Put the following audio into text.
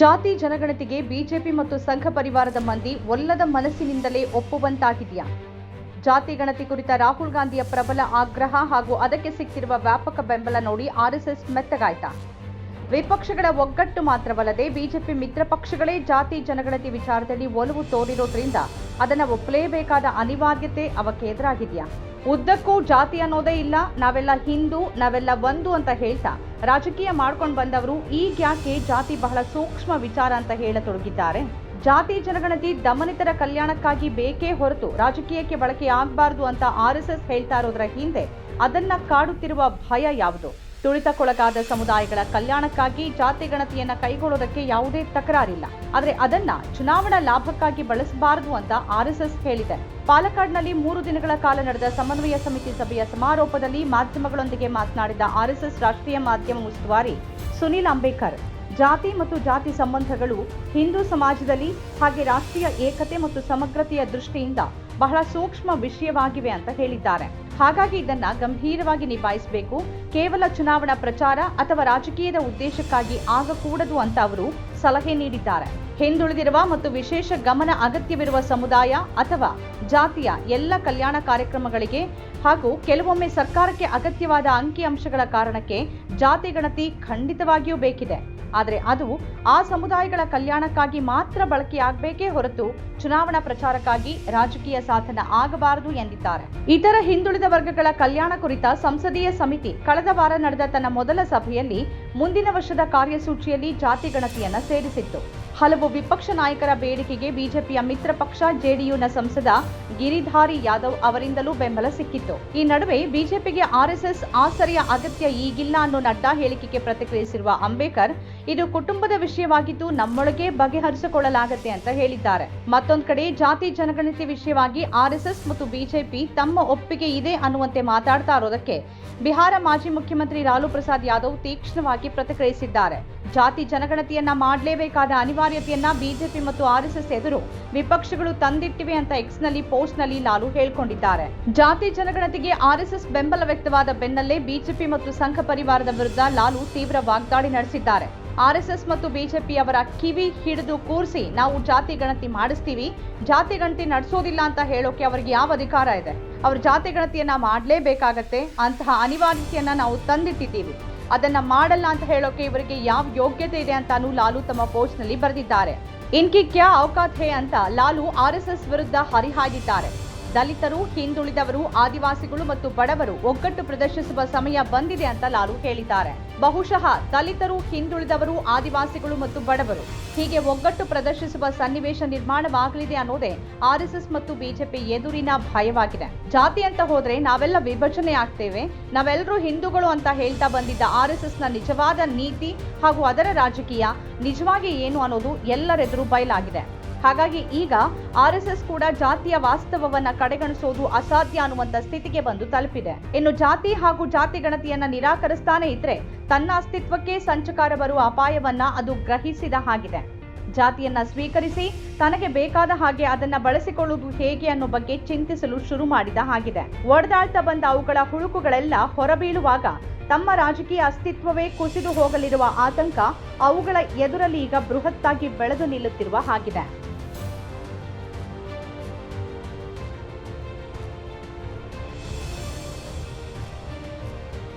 ಜಾತಿ ಜನಗಣತಿಗೆ ಬಿಜೆಪಿ ಮತ್ತು ಸಂಘ ಪರಿವಾರದ ಮಂದಿ ಒಲ್ಲದ ಮನಸ್ಸಿನಿಂದಲೇ ಒಪ್ಪುವಂತಾಗಿದೆಯಾ? ಜಾತಿ ಗಣತಿ ಕುರಿತ ರಾಹುಲ್ ಗಾಂಧಿಯ ಪ್ರಬಲ ಆಗ್ರಹ ಹಾಗೂ ಅದಕ್ಕೆ ಸಿಕ್ಕಿರುವ ವ್ಯಾಪಕ ಬೆಂಬಲ ನೋಡಿ ಆರ್ಎಸ್ಎಸ್ ಮೆತ್ತಗಾಯ್ತಾ? ವಿಪಕ್ಷಗಳ ಒಗ್ಗಟ್ಟು ಮಾತ್ರವಲ್ಲದೆ ಬಿಜೆಪಿ ಮಿತ್ರ ಪಕ್ಷಗಳೇ ಜಾತಿ ಜನಗಣತಿ ವಿಚಾರದಲ್ಲಿ ಒಲವು ತೋರಿರೋದ್ರಿಂದ ಅದನ್ನು ಒಪ್ಪಲೇಬೇಕಾದ ಅನಿವಾರ್ಯತೆ ಅವಕ್ಕೆ ಎದುರಾಗಿದೆಯಾ? ಉದ್ದಕ್ಕೂ ಜಾತಿ ಅನ್ನೋದೇ ಇಲ್ಲ, ನಾವೆಲ್ಲ ಹಿಂದೂ, ನಾವೆಲ್ಲ ಒಂದು ಅಂತ ಹೇಳ್ತಾ ರಾಜಕೀಯ ಮಾಡ್ಕೊಂಡು ಬಂದವರು ಈಗ ಯಾಕೆ ಜಾತಿ ಬಹಳ ಸೂಕ್ಷ್ಮ ವಿಚಾರ ಅಂತ ಹೇಳತೊಡಗಿದ್ದಾರೆ? ಜಾತಿ ಜನಗಣತಿ ದಮನಿತರ ಕಲ್ಯಾಣಕ್ಕಾಗಿ ಬೇಕೇ ಹೊರತು ರಾಜಕೀಯಕ್ಕೆ ಬಳಕೆ ಆಗಬಾರದು ಅಂತ ಆರ್ಎಸ್ಎಸ್ ಹೇಳ್ತಾ ಇರೋದ್ರ ಹಿಂದೆ ಅದನ್ನ ಕಾಡುತ್ತಿರುವ ಭಯ ಯಾವುದು? ತುಳಿತಕ್ಕೊಳಗಾದ ಸಮುದಾಯಗಳ ಕಲ್ಯಾಣಕ್ಕಾಗಿ ಜಾತಿ ಗಣತಿಯನ್ನ ಕೈಗೊಳ್ಳೋದಕ್ಕೆ ಯಾವುದೇ ತಕರಾರಿಲ್ಲ. ಆದರೆ ಅದನ್ನ ಚುನಾವಣಾ ಲಾಭಕ್ಕಾಗಿ ಬಳಸಬಾರದು ಅಂತ ಆರ್ಎಸ್ಎಸ್ ಹೇಳಿದೆ. ಪಾಲಕ್ಕಾಡ್ನಲ್ಲಿ ಮೂರು ದಿನಗಳ ಕಾಲ ನಡೆದ ಸಮನ್ವಯ ಸಮಿತಿ ಸಭೆಯ ಸಮಾರೋಪದಲ್ಲಿ ಮಾಧ್ಯಮಗಳೊಂದಿಗೆ ಮಾತನಾಡಿದ ಆರ್ಎಸ್ಎಸ್ ರಾಷ್ಟ್ರೀಯ ಮಾಧ್ಯಮ ಉಸ್ತುವಾರಿ ಸುನಿಲ್ ಅಂಬೇಕರ್ ಜಾತಿ ಮತ್ತು ಜಾತಿ ಸಂಬಂಧಗಳು ಹಿಂದೂ ಸಮಾಜದಲ್ಲಿ ಹಾಗೆ ರಾಷ್ಟ್ರೀಯ ಏಕತೆ ಮತ್ತು ಸಮಗ್ರತೆಯ ದೃಷ್ಟಿಯಿಂದ ಬಹಳ ಸೂಕ್ಷ್ಮ ವಿಷಯವಾಗಿವೆ ಅಂತ ಹೇಳಿದ್ದಾರೆ. ಹಾಗಾಗಿ ಇದನ್ನ ಗಂಭೀರವಾಗಿ ನಿಭಾಯಿಸಬೇಕು. ಕೇವಲ ಚುನಾವಣಾ ಪ್ರಚಾರ ಅಥವಾ ರಾಜಕೀಯದ ಉದ್ದೇಶಕ್ಕಾಗಿ ಆಗಕೂಡದು ಅಂತ ಅವರು ಸಲಹೆ ನೀಡಿದ್ದಾರೆ. ಹಿಂದುಳಿದಿರುವ ಮತ್ತು ವಿಶೇಷ ಗಮನ ಅಗತ್ಯವಿರುವ ಸಮುದಾಯ ಅಥವಾ ಜಾತಿಯ ಎಲ್ಲ ಕಲ್ಯಾಣ ಕಾರ್ಯಕ್ರಮಗಳಿಗೆ ಹಾಗೂ ಕೆಲವೊಮ್ಮೆ ಸರ್ಕಾರಕ್ಕೆ ಅಗತ್ಯವಾದ ಅಂಕಿಅಂಶಗಳ ಕಾರಣಕ್ಕೆ ಜಾತಿ ಗಣತಿ ಖಂಡಿತವಾಗಿಯೂ ಬೇಕಿದೆ. ಆದರೆ ಅದು ಆ ಸಮುದಾಯಗಳ ಕಲ್ಯಾಣಕ್ಕಾಗಿ ಮಾತ್ರ ಬಳಕೆಯಾಗಬೇಕೇ ಹೊರತು ಚುನಾವಣಾ ಪ್ರಚಾರಕ್ಕಾಗಿ ರಾಜಕೀಯ ಸಾಧನ ಆಗಬಾರದು ಎಂದಿದ್ದಾರೆ. ಇತರ ಹಿಂದುಳಿದ ವರ್ಗಗಳ ಕಲ್ಯಾಣ ಕುರಿತ ಸಂಸದೀಯ ಸಮಿತಿ ಕಳೆದ ವಾರ ನಡೆದ ತನ್ನ ಮೊದಲ ಸಭೆಯಲ್ಲಿ ಮುಂದಿನ ವರ್ಷದ ಕಾರ್ಯಸೂಚಿಯಲ್ಲಿ ಜಾತಿ ಗಣತಿಯನ್ನ ಸೇರಿಸಿತ್ತು. ಹಲವು ವಿಪಕ್ಷ ನಾಯಕರ ಬೇಡಿಕೆಗೆ ಬಿಜೆಪಿಯ ಮಿತ್ರ ಪಕ್ಷ ಜೆಡಿಯುನ ಸಂಸದ ಗಿರಿಧಾರಿ ಯಾದವ್ ಅವರಿಂದಲೂ ಬೆಂಬಲ ಸಿಕ್ಕಿತ್ತು. ಈ ನಡುವೆ ಬಿಜೆಪಿಗೆ ಆರ್ಎಸ್ಎಸ್ ಆಸರೆಯ ಅಗತ್ಯ ಈಗಿಲ್ಲ ಅನ್ನೋ ನಡ್ಡಾ ಹೇಳಿಕೆಗೆ ಪ್ರತಿಕ್ರಿಯಿಸಿರುವ ಅಂಬೇಕರ್ ಇದು ಕುಟುಂಬದ ವಿಷಯವಾಗಿದ್ದು ನಮ್ಮೊಳಗೆ ಬಗೆಹರಿಸಿಕೊಳ್ಳಲಾಗತ್ತೆ ಅಂತ ಹೇಳಿದ್ದಾರೆ. ಮತ್ತೊಂದು ಕಡೆ ಜಾತಿ ಜನಗಣತಿ ವಿಷಯವಾಗಿ ಆರ್ಎಸ್ಎಸ್ ಮತ್ತು ಬಿಜೆಪಿ ತಮ್ಮ ಒಪ್ಪಿಗೆ ಇದೆ ಅನ್ನುವಂತೆ ಮಾತಾಡ್ತಾ ಇರೋದಕ್ಕೆ ಬಿಹಾರ ಮಾಜಿ ಮುಖ್ಯಮಂತ್ರಿ ಲಾಲು ಪ್ರಸಾದ್ ಯಾದವ್ ತೀಕ್ಷ್ಣವಾಗಿ ಪ್ರತಿಕ್ರಿಯಿಸಿದ್ದಾರೆ. ಜಾತಿ ಜನಗಣತಿಯನ್ನ ಮಾಡಲೇಬೇಕಾದ ಅನಿವಾರ್ಯತೆಯನ್ನ ಬಿಜೆಪಿ ಮತ್ತು ಆರ್ಎಸ್ಎಸ್ ಎದುರು ವಿಪಕ್ಷಗಳು ತಂದಿಟ್ಟಿವೆ ಅಂತ ಎಕ್ಸ್ನಲ್ಲಿ ಪೋಸ್ಟ್ನಲ್ಲಿ ಲಾಲು ಹೇಳ್ಕೊಂಡಿದ್ದಾರೆ. ಜಾತಿ ಜನಗಣತಿಗೆ ಆರ್ಎಸ್ಎಸ್ ಬೆಂಬಲ ವ್ಯಕ್ತವಾದ ಬೆನ್ನಲ್ಲೇ ಬಿಜೆಪಿ ಮತ್ತು ಸಂಘ ಪರಿವಾರದ ವಿರುದ್ಧ ಲಾಲು ತೀವ್ರ ವಾಗ್ದಾಳಿ ನಡೆಸಿದ್ದಾರೆ. ಆರ್ಎಸ್ಎಸ್ ಮತ್ತು ಬಿಜೆಪಿ ಅವರ ಕಿವಿ ಹಿಡಿದು ಕೂರಿಸಿ ನಾವು ಜಾತಿ ಗಣತಿ ಮಾಡಿಸ್ತೀವಿ, ಜಾತಿ ಗಣತಿ ನಡೆಸೋದಿಲ್ಲ ಅಂತ ಹೇಳೋಕೆ ಅವರಿಗೆ ಯಾವ ಅಧಿಕಾರ ಇದೆ? ಅವರು ಜಾತಿ ಗಣತಿಯನ್ನ ಮಾಡಲೇಬೇಕಾಗತ್ತೆ? ಅಂತಹ ಅನಿವಾರ್ಯತೆಯನ್ನ ನಾವು ತಂದಿಟ್ಟಿದ್ದೀವಿ. ಅದನ್ನ ಮಾಡಲ್ಲ ಅಂತ ಹೇಳೋಕೆ ಇವರಿಗೆ ಯಾವ ಯೋಗ್ಯತೆ ಇದೆ ಅಂತಾನು ಲಾಲು ತಮ್ಮ ಪೋಸ್ಟ್ನಲ್ಲಿ ಬರೆದಿದ್ದಾರೆ. ಇನ್ಕಿ ಕ್ಯಾ ಅವಕಾಶ ಹೇ ಅಂತ ಲಾಲು ಆರ್ಎಸ್ಎಸ್ ವಿರುದ್ಧ ಹರಿಹಾಯ್ದಿದ್ದಾರೆ. ದಲಿತರು, ಹಿಂದುಳಿದವರು, ಆದಿವಾಸಿಗಳು ಮತ್ತು ಬಡವರು ಒಗ್ಗಟ್ಟು ಪ್ರದರ್ಶಿಸುವ ಸಮಯ ಬಂದಿದೆ ಅಂತ ಲಾಲು ಹೇಳಿದ್ದಾರೆ. ಬಹುಶಃ ದಲಿತರು, ಹಿಂದುಳಿದವರು, ಆದಿವಾಸಿಗಳು ಮತ್ತು ಬಡವರು ಹೀಗೆ ಒಗ್ಗಟ್ಟು ಪ್ರದರ್ಶಿಸುವ ಸನ್ನಿವೇಶ ನಿರ್ಮಾಣವಾಗಲಿದೆ ಅನ್ನೋದೇ ಆರ್ಎಸ್ಎಸ್ ಮತ್ತು ಬಿಜೆಪಿ ಎದುರಿನ ಭಯವಾಗಿದೆ. ಜಾತಿ ಅಂತ ಹೋದ್ರೆ ನಾವೆಲ್ಲ ವಿಭಜನೆ ಆಗ್ತೇವೆ ನಾವೆಲ್ಲರೂ ಹಿಂದೂಗಳು ಅಂತ ಹೇಳ್ತಾ ಬಂದಿದ್ದ ಆರ್ಎಸ್ಎಸ್ನ ನಿಜವಾದ ನೀತಿ ಹಾಗೂ ಅದರ ರಾಜಕೀಯ ನಿಜವಾಗಿ ಏನು ಅನ್ನೋದು ಎಲ್ಲರೆದುರು ಬಯಲಾಗಿದೆ. ಹಾಗಾಗಿ ಈಗ ಆರ್ ಎಸ್ ಎಸ್ ಕೂಡ ಜಾತಿಯ ವಾಸ್ತವವನ್ನ ಕಡೆಗಣಿಸೋದು ಅಸಾಧ್ಯ ಅನ್ನುವಂತ ಸ್ಥಿತಿಗೆ ಬಂದು ತಲುಪಿದೆ. ಇನ್ನು ಜಾತಿ ಹಾಗೂ ಜಾತಿ ಗಣತಿಯನ್ನ ನಿರಾಕರಿಸ್ತಾನೆ ಇದ್ರೆ ತನ್ನ ಅಸ್ತಿತ್ವಕ್ಕೆ ಸಂಚಕಾರ ಬರುವ ಅಪಾಯವನ್ನ ಅದು ಗ್ರಹಿಸಿದ ಹಾಗಿದೆ. ಜಾತಿಯನ್ನ ಸ್ವೀಕರಿಸಿ ತನಗೆ ಬೇಕಾದ ಹಾಗೆ ಅದನ್ನ ಬಳಸಿಕೊಳ್ಳುವುದು ಹೇಗೆ ಅನ್ನೋ ಬಗ್ಗೆ ಚಿಂತಿಸಲು ಶುರು ಮಾಡಿದ ಹಾಗಿದೆ. ಒಡೆದಾಳ್ತಾ ಬಂದ ಅವುಗಳ ಹುಳುಕುಗಳೆಲ್ಲ ಹೊರಬೀಳುವಾಗ ತಮ್ಮ ರಾಜಕೀಯ ಅಸ್ತಿತ್ವವೇ ಕುಸಿದು ಹೋಗಲಿರುವ ಆತಂಕ ಅವುಗಳ ಎದುರಲ್ಲಿ ಈಗ ಬೃಹತ್ತಾಗಿ ಬೆಳೆದು ನಿಲ್ಲುತ್ತಿರುವ ಹಾಗಿದೆ.